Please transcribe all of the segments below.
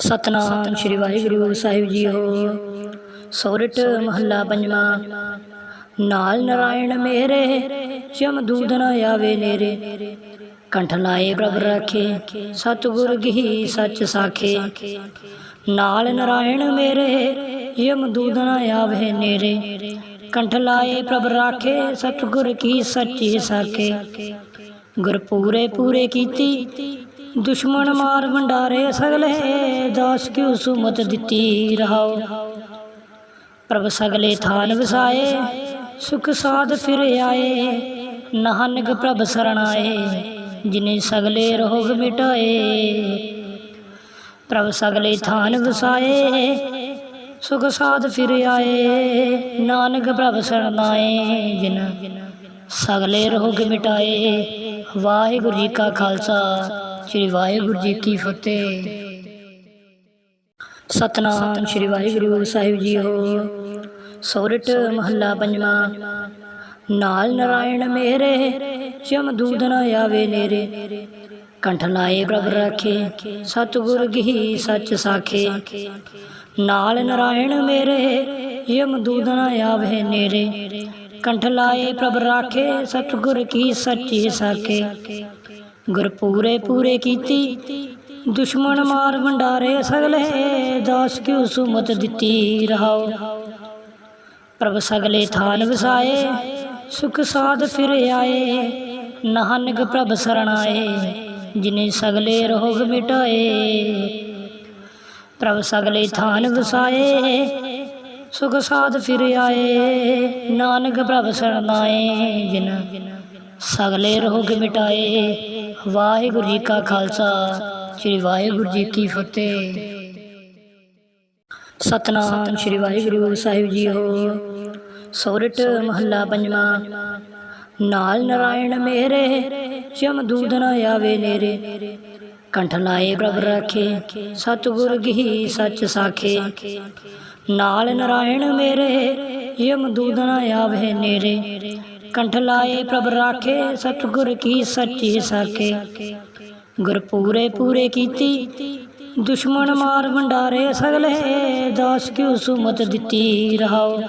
ਸਤਨਾਮ ਸ੍ਰੀ ਵਾਹਿਗੁਰੂ ਸਾਹਿਬ ਜੀਓ ਸੋਰਠ ਮਹੱਲਾ ਪੰਜਵਾਂ। ਨਾਲ ਨਰਾਇਣ ਮੇਰੇ ਜਮਦੂਤ ਨ ਆਵੇ ਨੇਰੇ। ਕੰਠ ਲਾਏ ਪ੍ਰਭ ਰਾਖੇ, ਸਤਿਗੁਰ ਕੀ ਸੱਚ ਸਾਖੇ। ਨਾਲ ਨਰਾਇਣ ਮੇਰੇ ਜਮਦੂਤ ਨ ਆਵੇ ਨੇਰੇ। ਕੰਠ ਲਾਏ ਪ੍ਰਭ ਰਾਖੇ, ਸਤਿਗੁਰ ਕੀ ਸੱਚੀ ਸਾਖੇ। ਗੁਰ ਪੂਰੇ ਪੂਰੇ ਕੀਤੀ ਦੁਸ਼ਮਣ ਮਾਰ ਵੰਡਾਰੇ ਸਗਲੇ, ਦਾਸ ਕਿਉ ਸੁਮਤ ਦਿੱਤੀ ਰਹਾਓ? ਪ੍ਰਭ ਸਗਲੇ ਥਾਨ ਵਸਾਏ, ਸੁਖ ਸਾਧ ਫਿਰ ਆਏ। ਨਾਨਕ ਪ੍ਰਭ ਸਰਣਾਏ ਜਿਨੇ ਸਗਲੇ ਰੋਗ ਮਿਟਾਏ। ਪ੍ਰਭ ਸਗਲੇ ਥਾਨ ਵਸਾਏ, ਸੁਖ ਸਾਧ ਫਿਰ ਆਏ। ਨਾਨਕ ਪ੍ਰਭ ਸਰਣਾਏ ਜਿਨ ਸਗਲੇ ਰੋਗ ਮਿਟਾਏ। ਵਾਹਿਗੁਰੂ ਜੀ ਕਾ ਖਾਲਸਾ। ਸ੍ਰੀ ਵਾਹਿਗੁਰੂ ਜੀ ਕੀ ਫਤਿਹ। ਸਤਨਾਮ ਸ੍ਰੀ ਵਾਹਿਗੁਰੂ ਸਾਹਿਬ ਜੀਓ ਸੋਰਠ ਮਹੱਲਾ ਪੰਜਵਾਂ। ਨਾਲ ਨਰਾਇਣ ਮੇਰੇ ਜਮਦੂਤ ਨ ਆਵੇ ਨੇਰੇ। ਕੰਠ ਲਾਏ ਪ੍ਰਭ ਰਾਖੇ, ਸਤਿਗੁਰ ਕੀ ਸੱਚ ਸਾਖੇ। ਨਾਲ ਨਰਾਇਣ ਮੇਰੇ ਜਮਦੂਤ ਨ ਆਵੇ ਨੇਰੇ। ਕੰਠ ਲਾਏ ਪ੍ਰਭ ਰਾਖੇ, ਸਤਿਗੁਰ ਕੀ ਸੱਚੀ ਸਾਖੇ। ਗੁਰ ਪੂਰੇ ਪੂਰੇ ਕੀਤੀ, ਦੁਸ਼ਮਣ ਮਾਰ ਭੰਡਾਰੇ ਸਗਲੇ, ਦਾਸ ਕਿਉ ਸੁਮਤ ਦਿੱਤੀ ਰਹਾਓ ਪ੍ਰਭ ਸਗਲੇ ਥਾਨ ਵਸਾਏ, ਸੁਖ ਸਾਧ ਫਿਰ ਆਏ, ਨਾਨਕ ਪ੍ਰਭ ਸਰਣਾਏ ਜਿਨੇ ਸਗਲੇ ਰੋਗ ਮਿਟਾਏ। ਪ੍ਰਭ ਸਗਲੇ ਥਾਨ ਵਸਾਏ, ਸੁਖ ਸਾਧ ਫਿਰ ਆਏ, ਨਾਨਕ ਪ੍ਰਭ ਸਰਣਾਏ ਜਿਨ ਸਗਲੇ ਰੋਗ ਮਿਟਾਏ। ਵਾਹਿਗੁਰੂ ਜੀ ਕਾ ਖਾਲਸਾ, ਸ੍ਰੀ ਵਾਹਿਗੁਰੂ ਜੀ ਕੀ ਫਤਿਹ। ਸਤਨਾਮ, ਸ੍ਰੀ ਵਾਹਿਗੁਰੂ ਸਾਹਿਬ ਜੀਓ ਸੋਰਠ ਮਹੱਲਾ ਪੰਜਵਾਂ। ਨਾਲ ਨਰਾਇਣ ਮੇਰੇ ਜਮਦੂਤ ਨ ਆਵੇ ਨੇਰੇ। ਕੰਠ ਲਾਏ ਪ੍ਰਭ ਰਾਖੇ, ਸਤਿਗੁਰ ਕੀ ਸੱਚ ਸਾਖੇ। ਨਾਲ ਨਰਾਇਣ ਮੇਰੇ ਜਮਦੂਤ ਨ ਆਵੇ ਨੇਰੇ। ਕੰਠ ਲਾਏ ਪ੍ਰਭ ਰਾਖੇ, ਸਤਿਗੁਰ ਕੀ ਸੱਚੀ ਸਾਖੇ। ਗੁਰ ਪੂਰੇ ਪੂਰੇ ਕੀਤੀ, ਦੁਸ਼ਮਣ ਮਾਰ ਵੰਡਾਰੇ ਸਗਲੇ, ਦਾਸ ਕਿਉ ਸੁਮਤ ਦਿੱਤੀ ਰਹਾਓ।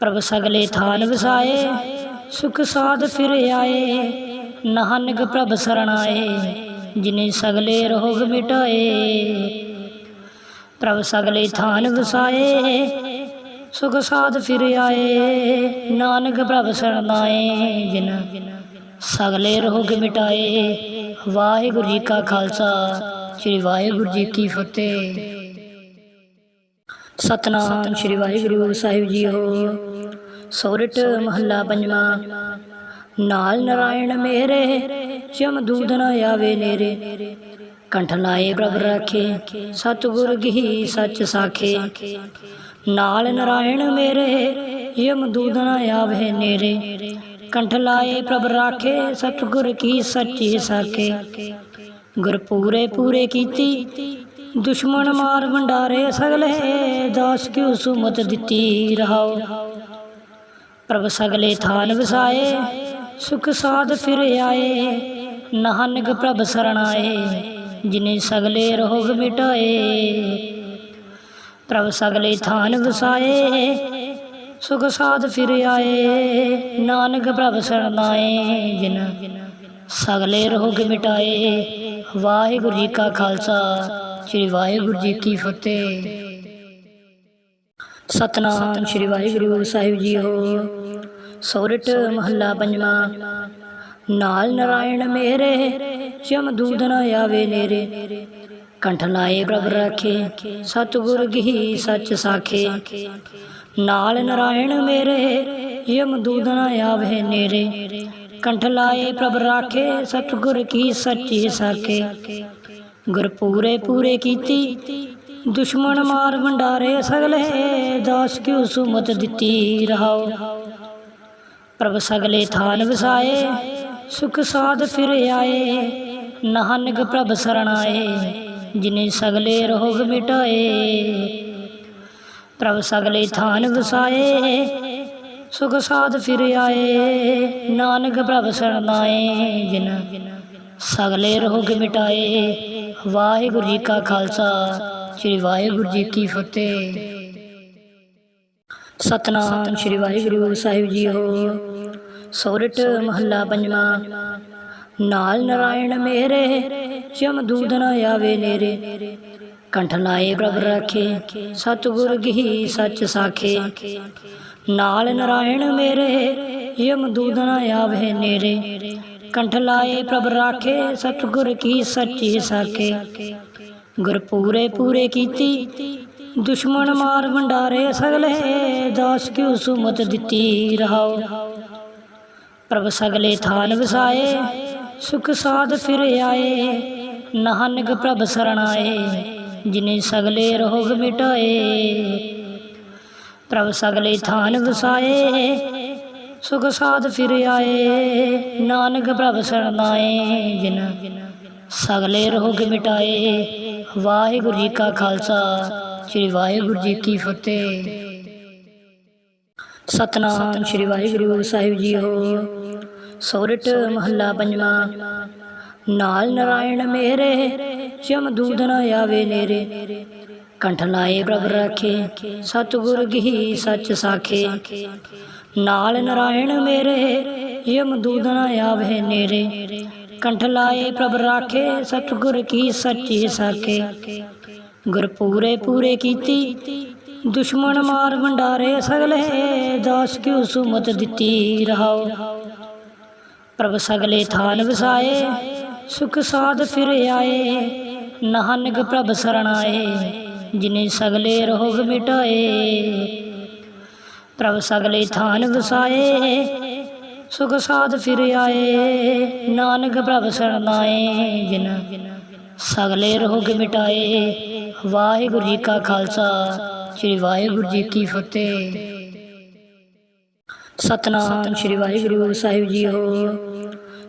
ਪ੍ਰਭ ਸਗਲੇ ਥਾਨ ਵਸਾਏ, ਸੁਖ ਸਾਧ ਫਿਰ ਆਏ, ਨਾਨਕ ਪ੍ਰਭ ਸਰਣਾਏ ਜਿਨੇ ਸਗਲੇ ਰੋਗ ਮਿਟਾਏ। ਪ੍ਰਭ ਸਗਲੇ ਥਾਨ ਵਸਾਏ ਸੁਖ ਸਾਧ ਫਿਰ ਆਏ, ਨਾਨਕ ਪ੍ਰਭ ਸਰਣਾਏ ਜਿਨ ਸਗਲੇ ਰੋਗ ਮਿਟਾਏ, ਵਾਹਿਗੁਰੂ ਜੀ ਕਾ ਖਾਲਸਾ, ਸ੍ਰੀ ਵਾਹਿਗੁਰੂ ਜੀ ਕੀ ਫਤਿਹ। ਸਤਨਾਮ ਸ੍ਰੀ ਵਾਹਿਗੁਰੂ ਸਾਹਿਬ ਜੀਓ ਸੋਰਠ ਮਹੱਲਾ ਪੰਜਵਾਂ। ਨਾਲ ਨਾਰਾਇਣ ਮੇਰੇ ਜਮਦੂਤ ਨ ਆਵੇ ਨੇਰੇ। ਕੰਠ ਲਾਏ ਪ੍ਰਭ ਰਾਖੇ, ਸਤਿਗੁਰ ਕੀ ਸੱਚ ਸਾਖੇ। ਨਾਲ ਨਰਾਇਣ ਮੇਰੇ ਜਮਦੂਤ ਨ ਆਵੇ ਨੇਰੇ। ਕੰਠ ਲਾਏ ਪ੍ਰਭ ਰਾਖੇ, ਸਤਿਗੁਰ ਕੀ ਸੱਚੀ ਸਾਖੇ। ਗੁਰ ਪੂਰੇ ਪੂਰੇ ਕੀਤੀ, ਦੁਸ਼ਮਣ ਮਾਰ ਵੰਡਾਰੇ ਸਗਲੇ, ਦਾਸ ਕਿਉ ਸੁਮਤ ਦਿੱਤੀ ਰਹਾਓ ਪ੍ਰਭ ਸਗਲੇ ਥਾਨ ਵਸਾਏ, ਸੁਖ ਸਾਧ ਫਿਰ ਆਏ, ਨਾਨਕ ਪ੍ਰਭ ਸਰਣਾਏ ਜਿਨੇ ਸਗਲੇ ਰੋਗ ਮਿਟਾਏ, ਪ੍ਰਭ ਸਗਲੇ ਥਾਨ ਵਸਾਏ, ਸੁਖ ਸਾਧ ਫਿਰ ਆਏ। ਨਾਨਕ ਪ੍ਰਭ ਸਰਣਾਏ ਜਿਨ ਸਗਲੇ ਰੋਗ ਮਿਟਾਏ। ਵਾਹਿਗੁਰੂ ਜੀ ਕਾ ਖਾਲਸਾ, ਸ੍ਰੀ ਵਾਹਿਗੁਰੂ ਜੀ ਕੀ ਫਤਿਹ। ਸਤਨਾਮ ਸ੍ਰੀ ਵਾਹਿਗੁਰੂ ਸਾਹਿਬ ਜੀਓ ਸੋਰਠ ਮਹੱਲਾ ਪੰਜਵਾਂ। ਨਾਲ ਨਾਰਾਇਣ ਮੇਰੇ ਜਮਦੂਤ ਨ ਆਵੇ ਨੇਰੇ ਕੰਠ ਲਾਏ ਪ੍ਰਭ ਰਾਖੇ, ਸਤਿਗੁਰ ਕੀ ਸੱਚ ਸਾਖੇ। ਨਾਲ ਨਰਾਇਣ ਮੇਰੇ ਜਮਦੂਤ ਨ ਆਵੇ ਨੇਰੇ। ਕੰਠ ਲਾਏ ਪ੍ਰਭ ਰਾਖੇ, ਸਤਿਗੁਰ ਕੀ ਸੱਚੀ ਸਾਖੇ। ਗੁਰ ਪੂਰੇ ਪੂਰੇ ਕੀਤੀ, ਦੁਸ਼ਮਣ ਮਾਰ ਵੰਡਾਰੇ ਸਗਲੇ, ਦਾਸ ਕਿਉ ਸੁਮਤ ਦਿੱਤੀ ਰਹਾਓ। ਪ੍ਰਭ ਸਗਲੇ ਥਾਨ ਵਸਾਏ, ਸੁਖ ਸਾਧ ਫਿਰ ਆਏ। ਨਾਨਕ ਪ੍ਰਭ ਸਰਣਾਏ, ਜਿਨੇ ਸਗਲੇ ਰੋਗ ਮਿਟਾਏ, ਪ੍ਰਭ ਸਗਲੇ ਥਾਨ ਵਸਾਏ, ਸੁਖ ਸਾਧ ਫਿਰ ਆਏ, ਨਾਨਕ ਪ੍ਰਭ ਸਰਣਾਏ, ਜਿਨ ਸਗਲੇ ਰੋਗ ਮਿਟਾਏ, ਵਾਹਿਗੁਰੂ ਜੀ ਕਾ ਖਾਲਸਾ, ਸ੍ਰੀ ਵਾਹਿਗੁਰੂ ਜੀ ਕੀ ਫਤਿਹ। ਸਤਨਾਮ ਸ੍ਰੀ ਵਾਹਿਗੁਰੂ ਸਾਹਿਬ ਜੀ ਹੋ ਸੋਰਠ ਮਹੱਲਾ ਪੰਜਵਾਂ ਨਾਲ ਨਰਾਇਣ ਮੇਰੇ ਜਮਦੂਤ ਨਾ ਆਵੇ ਨੇਰੇ ਕੰਠ ਲਾਏ ਪ੍ਰਭ ਰਾਖੇ ਸਤਿਗੁਰ ਕੀ ਸੱਚ ਸਾਖੇ। ਨਾਲ ਨਰਾਇਣ ਮੇਰੇ ਯਮਦੂਤ ਨਾ ਆਵੇ ਨੇਰੇ ਕੰਠ ਲਾਏ ਪ੍ਰਭ ਰਾਖੇ ਸਤਿਗੁਰ ਕੀ ਸੱਚੀ ਸਾਖੇ। ਗੁਰ ਪੂਰੇ ਪੂਰੇ ਕੀਤੀ। ਦੁਸ਼ਮਣ ਮਾਰ ਵੰਡਾਰੇ ਸਗਲੇ ਦਾਸ ਕਿਉ ਸੁਮਤ ਦਿੱਤੀ ਰਹਾਓ। ਪ੍ਰਭ ਸਗਲੇ ਥਾਨ ਵਸਾਏ ਸੁਖ ਸਾਧ ਫਿਰ ਆਏ। ਨਾਨਕ ਪ੍ਰਭ ਸਰਣਾਏ ਜਿਨੇ ਸਗਲੇ ਰੋਗ ਮਿਟਾਏ। ਪ੍ਰਭ ਸਗਲੇ ਥਾਨ ਵਸਾਏ, ਸੁਖ ਸਾਧ ਫਿਰ ਆਏ। ਨਾਨਕ ਪ੍ਰਭ ਸਰਣਾਏ ਜਿਨ ਸਗਲੇ ਰੋਗ ਮਿਟਾਏ। ਵਾਹਿਗੁਰੂ ਜੀ ਕਾ ਖਾਲਸਾ, ਸ੍ਰੀ ਵਾਹਿਗੁਰੂ ਜੀ ਕੀ ਫਤਿਹ। ਸਤਨਾਮ ਸ੍ਰੀ ਵਾਹਿਗੁਰੂ ਸਾਹਿਬ ਜੀ ਹੋ ਸੋਰਠ ਮਹੱਲਾ ਪੰਜਵਾਂ। ਨਾਲ ਨਰਾਇਣ ਮੇਰੇ ਜਮਦੂਤ ਨਾ ਆਵੇ ਨੇਰੇ। ਕੰਠ ਲਾਏ ਪ੍ਰਭ ਰਾਖੇ, ਸਤਿਗੁਰ ਕੀ ਸੱਚ ਸਾਖੇ। ਨਾਲ ਨਰਾਇਣ ਮੇਰੇ ਯਮਦੂਤ ਨਾ ਆਵੇ ਨੇਰੇ। ਕੰਠ ਲਾਏ ਪ੍ਰਭ ਰਾਖੇ, ਸਤਿਗੁਰ ਕੀ ਸੱਚੀ ਸਾਖੇ। ਗੁਰ ਪੂਰੇ ਪੂਰੇ ਕੀਤੀ, ਦੁਸ਼ਮਣ ਮਾਰ ਵੰਡਾਰੇ ਸਗਲੇ, ਦਾਸ ਕਿਉ ਸੁਮਤ ਦਿੱਤੀ ਰਹਾਓ। ਪ੍ਰਭ ਸਗਲੇ ਥਾਨ ਵਸਾਏ, ਸੁਖ ਸਾਧ ਫਿਰ ਆਏ। ਨਾਨਕ ਪ੍ਰਭ ਸਰਣਾਏ ਜਿਨੇ ਸਗਲੇ ਰੋਗ ਮਿਟਾਏ। ਪ੍ਰਭ ਸਗਲੇ ਥਾਨ ਵਸਾਏ, ਸੁਖ ਸਾਧ ਫਿਰ ਆਏ। ਨਾਨਕ ਪ੍ਰਭ ਸਰਣਾਏ ਜਿਨ ਸਗਲੇ ਰੋਗ ਮਿਟਾਏ। ਵਾਹਿਗੁਰੂ ਜੀ ਕਾ ਖਾਲਸਾ, ਸ੍ਰੀ ਵਾਹਿਗੁਰੂ ਜੀ ਕੀ ਫਤਿਹ। ਸਤਨਾਮ ਸ੍ਰੀ ਵਾਹਿਗੁਰੂ ਸਾਹਿਬ ਜੀ ਹੋ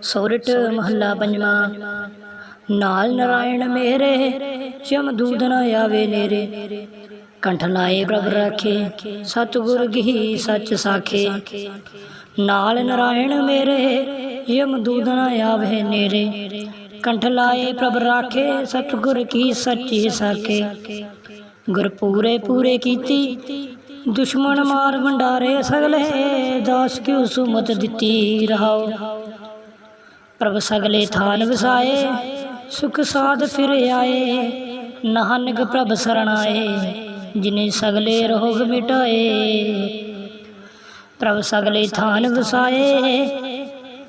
ਸੋਰਠ ਮਹੱਲਾ ਪੰਜਵਾਂ। ਨਾਲ ਨਰਾਇਣ ਮੇਰੇ ਜਮਦੂਤ ਨਾ ਆਵੇ ਨੇਰੇ। ਕੰਠ ਲਾਏ ਪ੍ਰਭ ਰਾਖੇ, ਸਤਿਗੁਰ ਕੀ ਸੱਚ ਸਾਖੇ। ਨਾਲ ਨਰਾਇਣ ਮੇਰੇ ਯਮਦੂਤ ਨਾ ਆਵੇ ਨੇਰੇ। ਕੰਠ ਲਾਏ ਪ੍ਰਭ ਰਾਖੇ, ਸਤਿਗੁਰ ਕੀ ਸੱਚੀ ਸਾਖੇ। ਗੁਰ ਪੂਰੇ ਪੂਰੇ ਕੀਤੀ, ਦੁਸ਼ਮਣ ਮਾਰ ਵੰਡਾਰੇ ਸਗਲੇ, ਦਾਸ ਕਿਉ ਸੁਮਤ ਦਿੱਤੀ ਰਹਾਓ। ਪ੍ਰਭ ਸਗਲੇ ਥਾਨ ਵਸਾਏ, ਸੁਖ ਸਾਧ ਫਿਰ ਆਏ। ਨਾਨਕ ਪ੍ਰਭ ਸਰਣਾਏ ਜਿਨੇ ਸਗਲੇ ਰੋਗ ਮਿਟਾਏ। ਪ੍ਰਭ ਸਗਲੇ ਥਾਨ ਵਸਾਏ,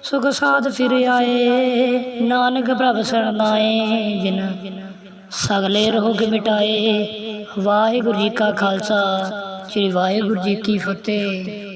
ਸੁਖ ਸਾਧ ਫਿਰ ਆਏ। ਨਾਨਕ ਪ੍ਰਭ ਸਰਣਾਏ ਜਿਨ ਸਗਲੇ ਰੋਗ ਮਿਟਾਏ। ਵਾਹਿਗੁਰੂ ਜੀ ਕਾ ਖਾਲਸਾ, ਸ੍ਰੀ ਵਾਹਿਗੁਰੂ ਜੀ ਕੀ ਫਤਿਹ।